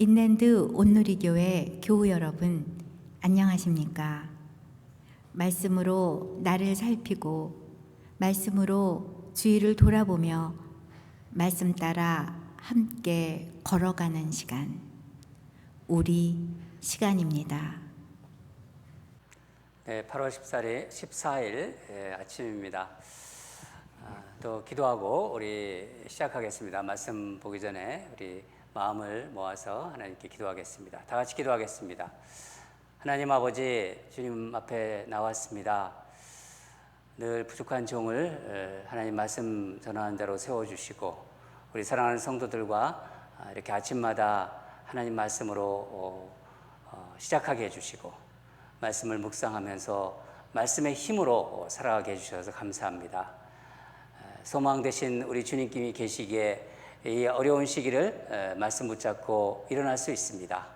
인랜드 온누리교회 교우 여러분, 안녕하십니까? 말씀으로 나를 살피고, 말씀으로 주위를 돌아보며, 말씀 따라 함께 걸어가는 시간, 우리 시간입니다. 네, 8월 14일, 14일 예, 아침입니다. 아, 또 기도하고 우리 시작하겠습니다. 말씀 보기 전에 우리 마음을 모아서 하나님께 기도하겠습니다. 다 같이 기도하겠습니다. 하나님 아버지 주님 앞에 나왔습니다. 늘 부족한 종을 에, 하나님 말씀 전하는 대로 세워주시고 우리 사랑하는 성도들과 아, 이렇게 아침마다 하나님 말씀으로 어, 어, 시작하게 해주시고 말씀을 묵상하면서 말씀의 힘으로 살아가게 해주셔서 감사합니다. 소망 되신 우리 주님님이 계시기에 이 어려운 시기를 말씀 붙잡고 일어날 수 있습니다.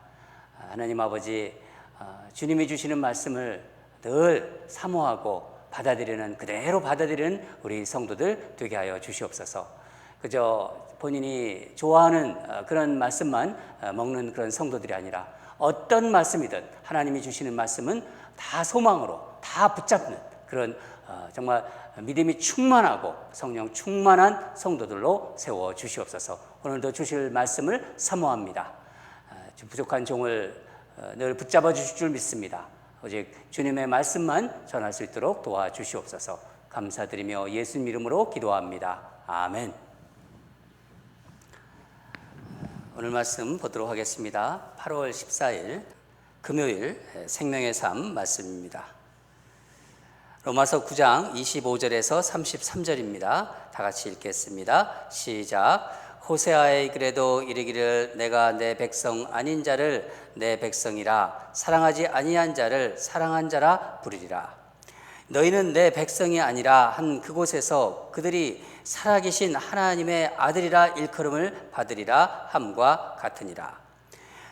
하나님 아버지, 어, 주님이 주시는 말씀을 늘 사모하고 받아들이는 그대로 받아들이는 우리 성도들 되게 하여 주시옵소서. 그저 본인이 좋아하는 어, 그런 말씀만 어, 먹는 그런 성도들이 아니라 어떤 말씀이든 하나님이 주시는 말씀은 다 소망으로 다 붙잡는 그런 어, 정말 믿음이 충만하고 성령 충만한 성도들로 세워 주시옵소서. 오늘도 주실 말씀을 사모합니다. 부족한 종을 어, 늘 붙잡아 주실 줄 믿습니다. 오직 주님의 말씀만 전할 수 있도록 도와주시옵소서. 감사드리며 예수님 이름으로 기도합니다. 아멘. 오늘 말씀 보도록 하겠습니다. 8월 14일 금요일 생명의 삶 말씀입니다. 로마서 9장 25절에서 33절입니다. 다 같이 읽겠습니다. 시작. 호세아의 그래도 이르기를 내가 내 백성 아닌 자를 내 백성이라 사랑하지 아니한 자를 사랑한 자라 부르리라. 너희는 내 백성이 아니라 한 그곳에서 그들이 살아계신 하나님의 아들이라 일컬음을 받으리라 함과 같으니라.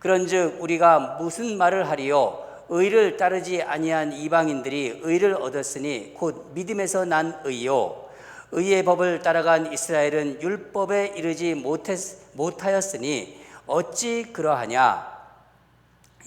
그런즉 우리가 무슨 말을 하리요? 의를 따르지 아니한 이방인들이 의를 얻었으니 곧 믿음에서 난 의요. 의의 법을 따라간 이스라엘은 율법에 이르지 못했, 못하였으니 어찌 그러하냐?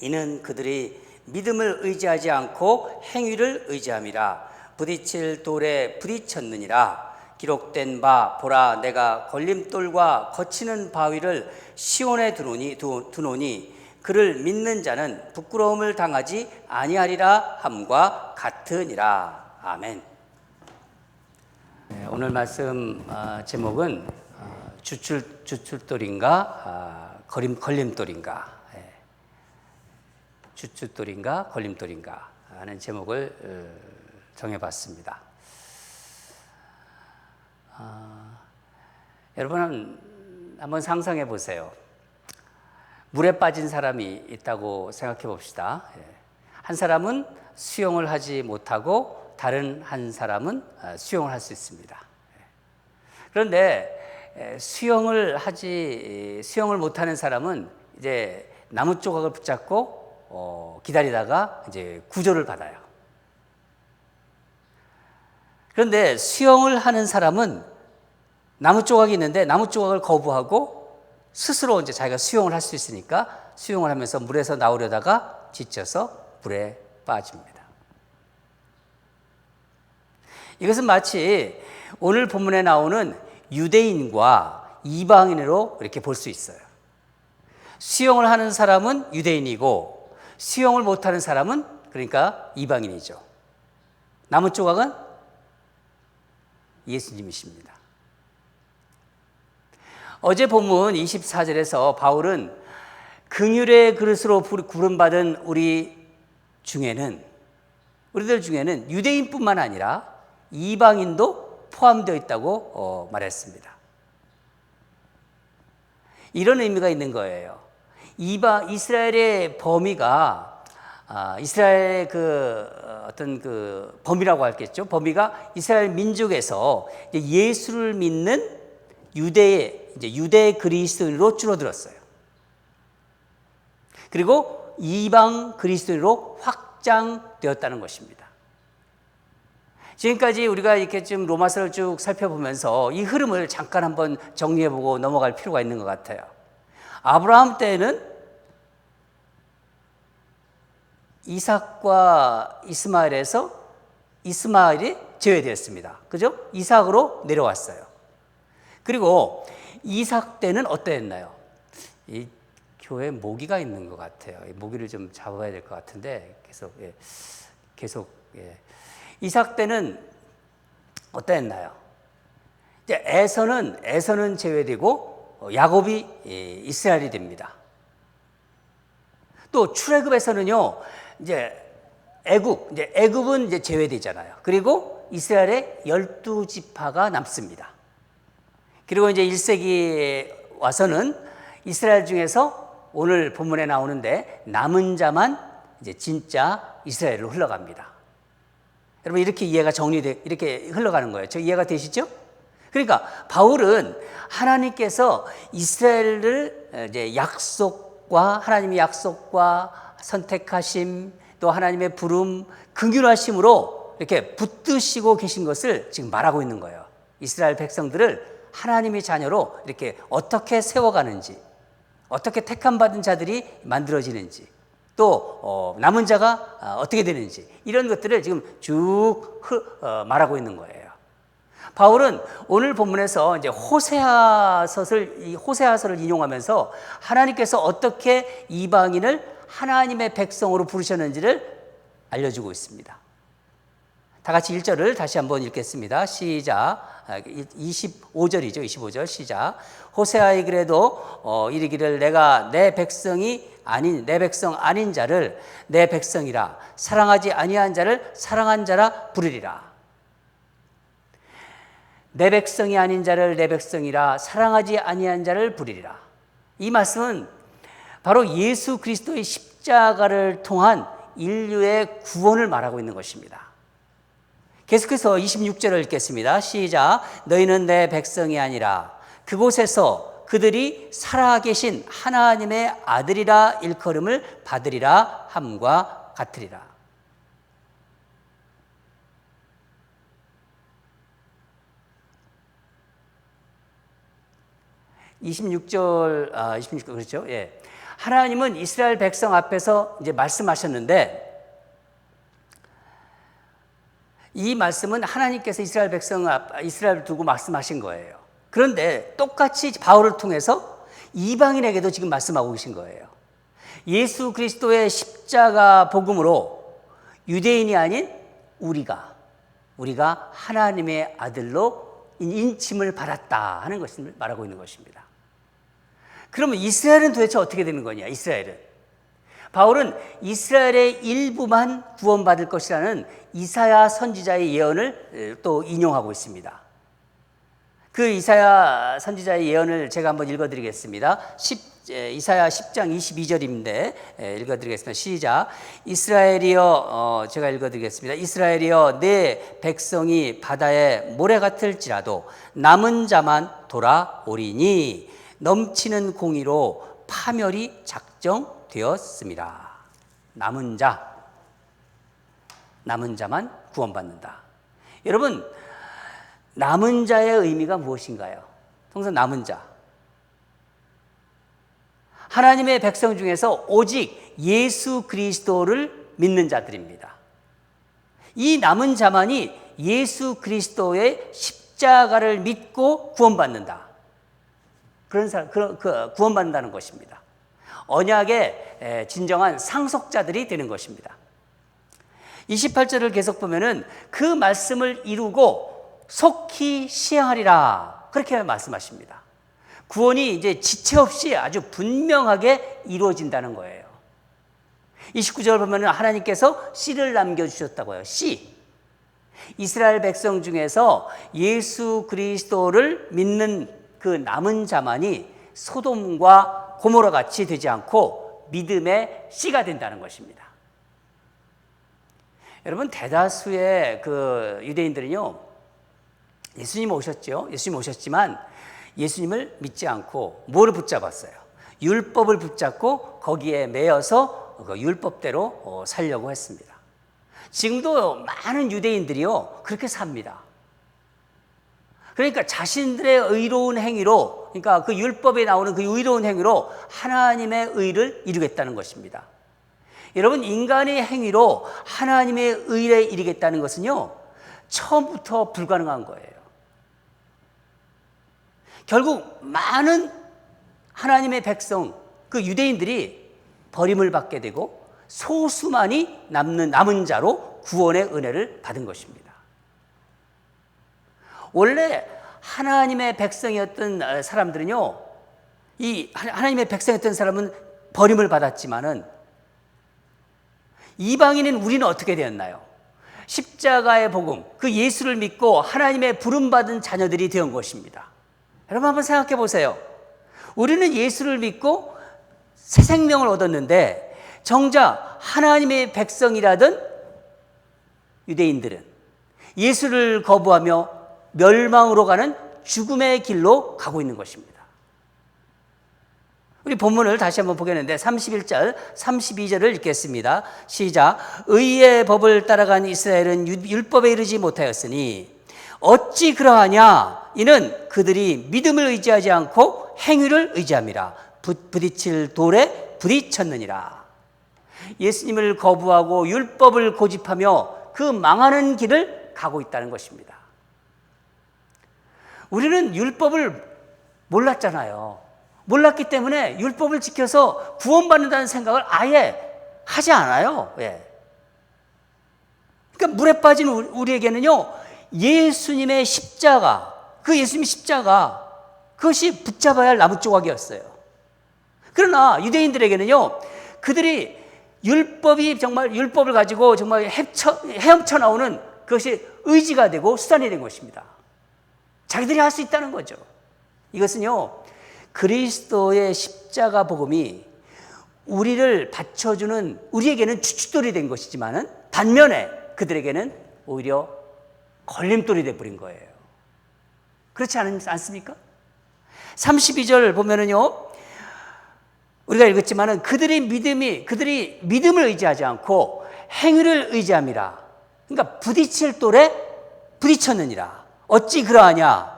이는 그들이 믿음을 의지하지 않고 행위를 의지함이라. 부딪힐 돌에 부딪혔느니라 기록된 바 보라 내가 걸림돌과 거치는 바위를 시온에 두노니, 두, 두노니 그를 믿는 자는 부끄러움을 당하지 아니하리라 함과 같으니라 아멘. 네, 오늘 말씀 아, 제목은 아, 주출 주출돌인가 아, 걸림 걸림돌인가 예. 주출돌인가 걸림돌인가 하는 제목을 어, 정해봤습니다. 아, 여러분 한번 상상해 보세요. 물에 빠진 사람이 있다고 생각해 봅시다. 예. 한 사람은 수영을 하지 못하고 다른 한 사람은 아, 수영을 할 수 있습니다. 예. 그런데 수영을 하지 수영을 못하는 사람은 이제 나무 조각을 붙잡고 어, 기다리다가 이제 구조를 받아요. 그런데 수영을 하는 사람은 나무 조각이 있는데 나무 조각을 거부하고 스스로 이제 자기가 수영을 할 수 있으니까 수영을 하면서 물에서 나오려다가 지쳐서 물에 빠집니다. 이것은 마치 오늘 본문에 나오는 유대인과 이방인으로 이렇게 볼 수 있어요. 수영을 하는 사람은 유대인이고 수영을 못하는 사람은 그러니까 이방인이죠. 나무 조각은 예수님이십니다. 어제 본문 24절에서 바울은 긍휼의 그릇으로 부름받은 우리 중에는 우리들 중에는 유대인뿐만 아니라 이방인도 포함되어 있다고 어, 말했습니다. 이런 의미가 있는 거예요. 이바 이스라엘의 범위가 아, 이스라엘의 그 어, 어떤 그 범위라고 할겠죠. 범위가 이스라엘 민족에서 예수를 믿는 유대 이제 유대 그리스도인으로 줄어들었어요. 그리고 이방 그리스도인으로 확장되었다는 것입니다. 지금까지 우리가 이렇게 좀 로마서를 쭉 살펴보면서 이 흐름을 잠깐 한번 정리해보고 넘어갈 필요가 있는 것 같아요. 아브라함 때에는 이삭과 이스마엘에서 이스마엘이 제외되었습니다. 그죠? 이삭으로 내려왔어요. 그리고 이삭 때는 어떠했나요? 이 교회 모기가 있는 것 같아요. 이 모기를 좀 잡아야 될 것 같은데 계속 예, 계속 예. 이삭 때는 어떠했나요? 이제 에서는 에서는 제외되고 어, 야곱이 예, 이스라엘이 됩니다. 또 출애굽에서는요 이제 애굽 이제 애굽은 이제 제외되잖아요. 그리고 이스라엘의 열두 지파가 남습니다. 그리고 이제 1세기에 와서는 이스라엘 중에서 오늘 본문에 나오는데 남은 자만 이제 진짜 이스라엘로 흘러갑니다. 여러분 이렇게 이해가 정리돼 이렇게 흘러가는 거예요. 저 이해가 되시죠? 그러니까 바울은 하나님께서 이스라엘을 이제 약속과 하나님의 약속과 선택하심 또 하나님의 부름 긍휼하심으로 이렇게 붙드시고 계신 것을 지금 말하고 있는 거예요. 이스라엘 백성들을 하나님의 자녀로 이렇게 어떻게 세워가는지, 어떻게 택함 받은 자들이 만들어지는지, 또 어, 남은 자가 어, 어떻게 되는지 이런 것들을 지금 쭉 흐, 말하고 있는 거예요. 바울은 오늘 본문에서 이제 호세아서를 이 호세아서를 인용하면서 하나님께서 어떻게 이방인을 하나님의 백성으로 부르셨는지를 알려주고 있습니다. 다 같이 1절을 다시 한번 읽겠습니다. 시작. 25절이죠. 25절 시작. 호세아의 그래도 어, 이르기를 내가 내 백성이 아닌 내 백성 아닌 자를 내 백성이라 사랑하지 아니한 자를 사랑한 자라 부르리라. 내 백성이 아닌 자를 내 백성이라 사랑하지 아니한 자를 부르리라. 이 말씀은 바로 예수 그리스도의 십자가를 통한 인류의 구원을 말하고 있는 것입니다. 계속해서 26절을 읽겠습니다. 시작. 너희는 내 백성이 아니라 그곳에서 그들이 살아계신 하나님의 아들이라 일컬음을 받으리라 함과 같으리라. 26절, 아, 26절, 그렇죠? 예. 하나님은 이스라엘 백성 앞에서 이제 말씀하셨는데, 이 말씀은 하나님께서 이스라엘 백성 앞, 이스라엘을 두고 말씀하신 거예요. 그런데 똑같이 바울을 통해서 이방인에게도 지금 말씀하고 계신 거예요. 예수 그리스도의 십자가 복음으로 유대인이 아닌 우리가, 우리가 하나님의 아들로 인침을 받았다 하는 것을 말하고 있는 것입니다. 그러면 이스라엘은 도대체 어떻게 되는 거냐? 이스라엘은. 바울은 이스라엘의 일부만 구원받을 것이라는 이사야 선지자의 예언을 또 인용하고 있습니다. 그 이사야 선지자의 예언을 제가 한번 읽어드리겠습니다. 10, 이사야 10장 22절인데 읽어드리겠습니다. 시작. 이스라엘이여, 어, 제가 읽어드리겠습니다. 이스라엘이여, 내 백성이 바다에 모래 같을지라도 남은 자만 돌아오리니 넘치는 공의로 파멸이 작정되었습니다. 남은 자, 남은 자만 구원받는다. 여러분, 남은 자의 의미가 무엇인가요? 통상 남은 자. 하나님의 백성 중에서 오직 예수 그리스도를 믿는 자들입니다. 이 남은 자만이 예수 그리스도의 십자가를 믿고 구원받는다. 그런 사람, 그, 그 구원받는다는 것입니다. 언약의 진정한 상속자들이 되는 것입니다. 28절을 계속 보면은 그 말씀을 이루고 속히 시행하리라. 그렇게 말씀하십니다. 구원이 이제 지체 없이 아주 분명하게 이루어진다는 거예요. 29절 보면 하나님께서 씨를 남겨주셨다고요. 씨. 이스라엘 백성 중에서 예수 그리스도를 믿는 그 남은 자만이 소돔과 고모라 같이 되지 않고 믿음의 씨가 된다는 것입니다. 여러분 대다수의 그 유대인들은요 예수님 오셨죠. 예수님 오셨지만 예수님을 믿지 않고 뭐를 붙잡았어요? 율법을 붙잡고 거기에 매여서 그 율법대로 어, 살려고 했습니다. 지금도 많은 유대인들이요 그렇게 삽니다. 그러니까 자신들의 의로운 행위로, 그러니까 그 율법에 나오는 그 의로운 행위로 하나님의 의를 이루겠다는 것입니다. 여러분, 인간의 행위로 하나님의 의에 이르겠다는 것은요, 처음부터 불가능한 거예요. 결국 많은 하나님의 백성, 그 유대인들이 버림을 받게 되고 소수만이 남는 남은 자로 구원의 은혜를 받은 것입니다. 원래 하나님의 백성이었던 사람들은요, 이 하나님의 백성이었던 사람은 버림을 받았지만은 이방인은 우리는 어떻게 되었나요? 십자가의 복음, 그 예수를 믿고 하나님의 부름받은 자녀들이 되은 것입니다. 여러분 한번 생각해 보세요. 우리는 예수를 믿고 새 생명을 얻었는데 정작 하나님의 백성이라던 유대인들은 예수를 거부하며 멸망으로 가는 죽음의 길로 가고 있는 것입니다. 우리 본문을 다시 한번 보겠는데 31절, 32절을 읽겠습니다. 시작. 의의 법을 따라간 이스라엘은 율법에 이르지 못하였으니 어찌 그러하냐? 이는 그들이 믿음을 의지하지 않고 행위를 의지함이라. 부딪힐 돌에 부딪혔느니라. 예수님을 거부하고 율법을 고집하며 그 망하는 길을 가고 있다는 것입니다. 우리는 율법을 몰랐잖아요. 몰랐기 때문에 율법을 지켜서 구원받는다는 생각을 아예 하지 않아요. 예. 그러니까 물에 빠진 우리에게는요, 예수님의 십자가, 그 예수님의 십자가, 그것이 붙잡아야 할 나무 조각이었어요. 그러나 유대인들에게는요, 그들이 율법이 정말 율법을 가지고 정말 헤쳐, 헤엄쳐 나오는 그것이 의지가 되고 수단이 된 것입니다. 자기들이 할 수 있다는 거죠. 이것은요, 그리스도의 십자가 복음이 우리를 받쳐주는 우리에게는 추측돌이 된 것이지만은 반면에 그들에게는 오히려 걸림돌이 돼버린 거예요. 그렇지 않, 않습니까? 32절 보면은요, 우리가 읽었지만은 그들의 믿음이, 그들이 믿음을 의지하지 않고 행위를 의지함이라. 그러니까 부딪힐 돌에 부딪혔느니라. 어찌 그러하냐?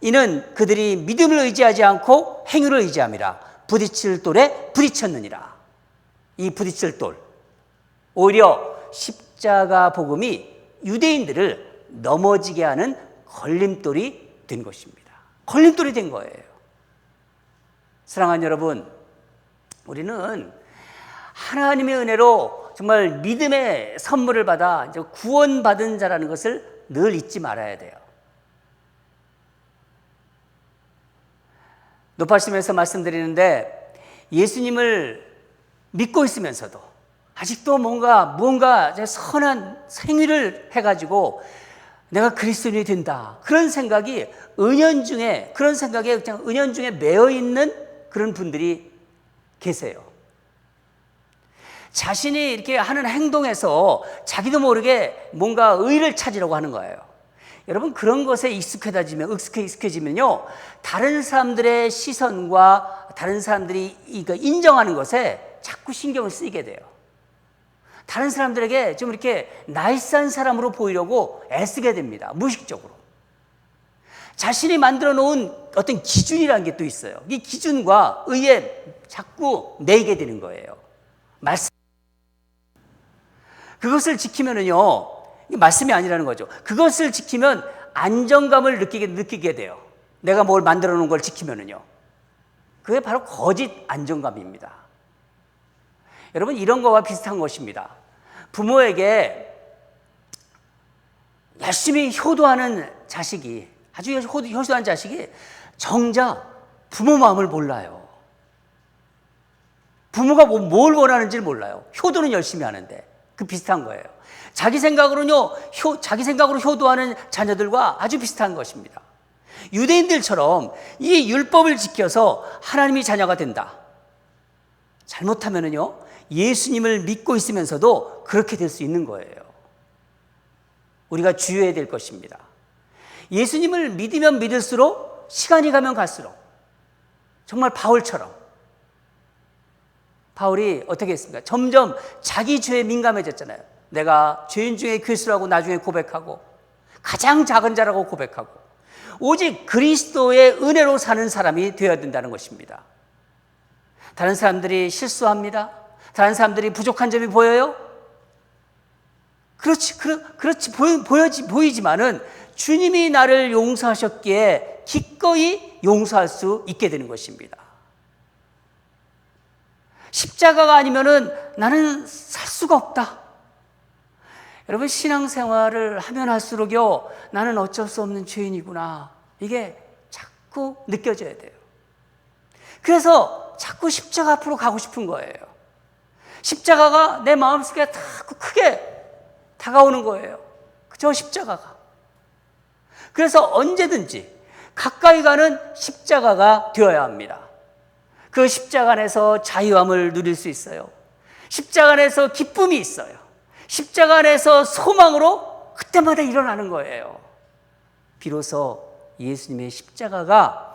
이는 그들이 믿음을 의지하지 않고 행위를 의지함이라. 부딪힐 돌에 부딪혔느니라. 이 부딪힐 돌. 오히려 십자가 복음이 유대인들을 넘어지게 하는 걸림돌이 된 것입니다. 걸림돌이 된 거예요. 사랑하는 여러분, 우리는 하나님의 은혜로 정말 믿음의 선물을 받아 구원받은 자라는 것을 늘 잊지 말아야 돼요. 높아심에서 말씀드리는데 예수님을 믿고 있으면서도 아직도 뭔가 뭔가 선한 생위를 해가지고 내가 그리스도인이 된다 그런 생각이 은연중에 그런 생각에 그냥 은연중에 매여 있는 그런 분들이 계세요. 자신이 이렇게 하는 행동에서 자기도 모르게 뭔가 의를 찾으려고 하는 거예요. 여러분 그런 것에 익숙해지면 익숙해지면요 다른 사람들의 시선과 다른 사람들이 이거 인정하는 것에 자꾸 신경을 쓰이게 돼요. 다른 사람들에게 좀 이렇게 나이스한 사람으로 보이려고 애쓰게 됩니다. 무의식적으로. 자신이 만들어 놓은 어떤 기준이라는 게 또 있어요. 이 기준과 의에 자꾸 매이게 되는 거예요. 말씀. 그것을 지키면은요, 말씀이 아니라는 거죠. 그것을 지키면 안정감을 느끼게, 느끼게 돼요. 내가 뭘 만들어 놓은 걸 지키면은요. 그게 바로 거짓 안정감입니다. 여러분, 이런 거와 비슷한 것입니다. 부모에게 열심히 효도하는 자식이, 아주 효도한 자식이 정작 부모 마음을 몰라요. 부모가 뭐, 뭘 원하는지를 몰라요. 효도는 열심히 하는데. 그 비슷한 거예요. 자기 생각으로는요, 효, 자기 생각으로 효도하는 자녀들과 아주 비슷한 것입니다. 유대인들처럼 이 율법을 지켜서 하나님이 자녀가 된다. 잘못하면은요, 예수님을 믿고 있으면서도 그렇게 될 수 있는 거예요. 우리가 주의해야 될 것입니다. 예수님을 믿으면 믿을수록 시간이 가면 갈수록 정말 바울처럼 바울이 어떻게 했습니까? 점점 자기 죄에 민감해졌잖아요. 내가 죄인 중에 괴수라고 나중에 고백하고 가장 작은 자라고 고백하고 오직 그리스도의 은혜로 사는 사람이 되어야 된다는 것입니다. 다른 사람들이 실수합니다. 다른 사람들이 부족한 점이 보여요? 그렇지, 그렇, 그렇지, 보여, 보여지, 보이지만은 주님이 나를 용서하셨기에 기꺼이 용서할 수 있게 되는 것입니다. 십자가가 아니면은 나는 살 수가 없다. 여러분, 신앙생활을 하면 할수록요, 나는 어쩔 수 없는 죄인이구나. 이게 자꾸 느껴져야 돼요. 그래서 자꾸 십자가 앞으로 가고 싶은 거예요. 십자가가 내 마음속에 자꾸 크게 다가오는 거예요. 저 십자가가. 그래서 언제든지 가까이 가는 십자가가 되어야 합니다. 그 십자가 안에서 자유함을 누릴 수 있어요. 십자가 안에서 기쁨이 있어요. 십자가 안에서 소망으로 그때마다 일어나는 거예요. 비로소 예수님의 십자가가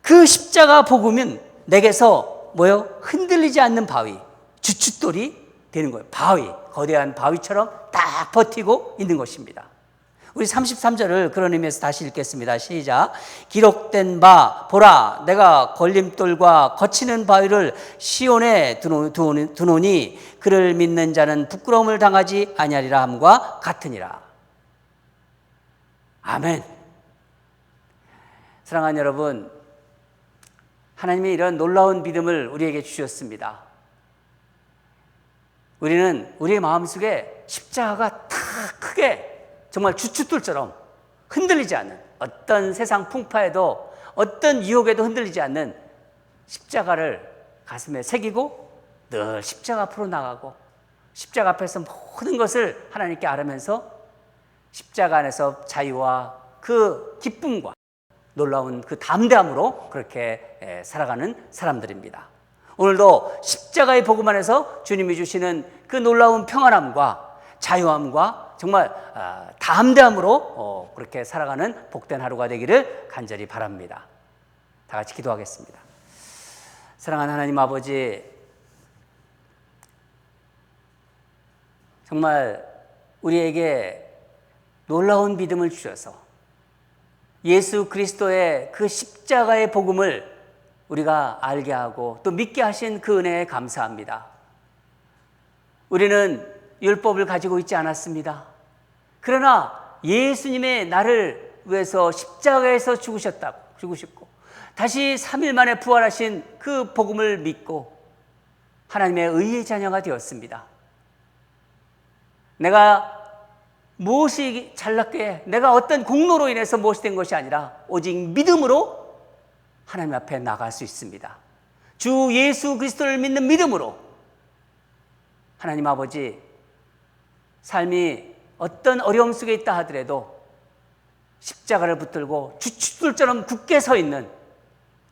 그 십자가 복음은 내게서 뭐요? 흔들리지 않는 바위, 주춧돌이 되는 거예요. 바위, 거대한 바위처럼 딱 버티고 있는 것입니다. 우리 33절을 그런 의미에서 다시 읽겠습니다. 시작. 기록된 바, 보라, 내가 걸림돌과 거치는 바위를 시온에 두노니 그를 믿는 자는 부끄러움을 당하지 아니하리라 함과 같으니라. 아멘. 사랑하는 여러분, 하나님이 이런 놀라운 믿음을 우리에게 주셨습니다. 우리는 우리의 마음속에 십자가가 다 크게 정말 주춧돌처럼 흔들리지 않는 어떤 세상 풍파에도 어떤 유혹에도 흔들리지 않는 십자가를 가슴에 새기고 늘 십자가 앞으로 나가고 십자가 앞에서 모든 것을 하나님께 아뢰면서 십자가 안에서 자유와 그 기쁨과 놀라운 그 담대함으로 그렇게 살아가는 사람들입니다. 오늘도 십자가의 복음 안에서 주님이 주시는 그 놀라운 평안함과 자유함과 정말 아, 담대함으로 어, 그렇게 살아가는 복된 하루가 되기를 간절히 바랍니다. 다 같이 기도하겠습니다. 사랑하는 하나님 아버지, 정말 우리에게 놀라운 믿음을 주셔서 예수 그리스도의 그 십자가의 복음을 우리가 알게 하고 또 믿게 하신 그 은혜에 감사합니다. 우리는 율법을 가지고 있지 않았습니다. 그러나 예수님의 나를 위해서 십자가에서 죽으셨다고, 죽으셨고, 다시 3일 만에 부활하신 그 복음을 믿고 하나님의 의의 자녀가 되었습니다. 내가 무엇이 잘났게 내가 어떤 공로로 인해서 무엇이 된 것이 아니라 오직 믿음으로 하나님 앞에 나갈 수 있습니다. 주 예수 그리스도를 믿는 믿음으로 하나님 아버지 삶이 어떤 어려움 속에 있다 하더라도 십자가를 붙들고 주춧돌처럼 굳게 서 있는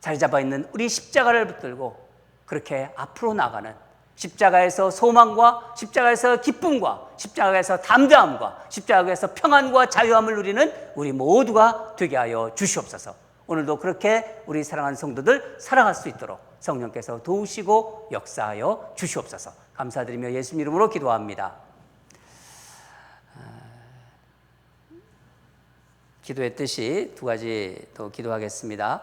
자리 잡아 있는 우리 십자가를 붙들고 그렇게 앞으로 나가는 십자가에서 소망과 십자가에서 기쁨과 십자가에서 담대함과 십자가에서 평안과 자유함을 누리는 우리 모두가 되게 하여 주시옵소서. 오늘도 그렇게 우리 사랑하는 성도들 살아갈 수 있도록 성령께서 도우시고 역사하여 주시옵소서. 감사드리며 예수 이름으로 기도합니다. 기도했듯이 두 가지 더 기도하겠습니다.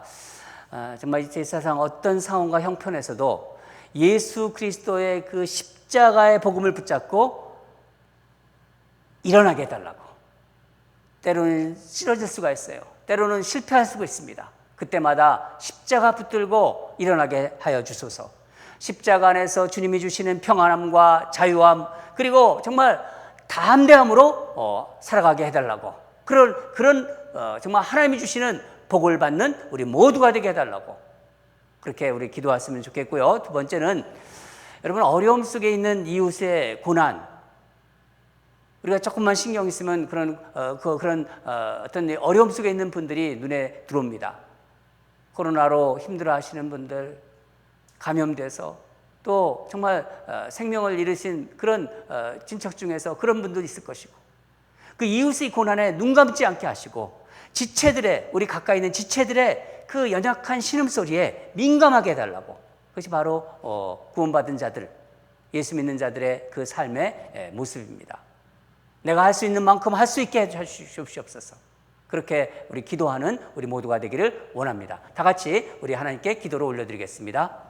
아, 정말 이 세상 어떤 상황과 형편에서도 예수 그리스도의 그 십자가의 복음을 붙잡고 일어나게 해달라고. 때로는 쓰러질 수가 있어요. 때로는 실패할 수가 있습니다. 그때마다 십자가 붙들고 일어나게 하여 주소서. 십자가 안에서 주님이 주시는 평안함과 자유함 그리고 정말 담대함으로 어, 살아가게 해달라고 그런 그런 어, 정말 하나님이 주시는 복을 받는 우리 모두가 되게 해달라고 그렇게 우리 기도했으면 좋겠고요. 두 번째는 여러분 어려움 속에 있는 이웃의 고난 우리가 조금만 신경 있으면 그런 어, 그, 그런 어, 어떤 어려움 속에 있는 분들이 눈에 들어옵니다. 코로나로 힘들어 하시는 분들, 감염돼서 또 정말 어, 생명을 잃으신 그런 어, 친척 중에서 그런 분도 있을 것이고 그 이웃의 고난에 눈 감지 않게 하시고 지체들의 우리 가까이 있는 지체들의 그 연약한 신음소리에 민감하게 해달라고 그것이 바로 어, 구원받은 자들 예수 믿는 자들의 그 삶의 예, 모습입니다. 내가 할 수 있는 만큼 할 수 있게 해주시옵소서. 그렇게 우리 기도하는 우리 모두가 되기를 원합니다. 다 같이 우리 하나님께 기도를 올려드리겠습니다.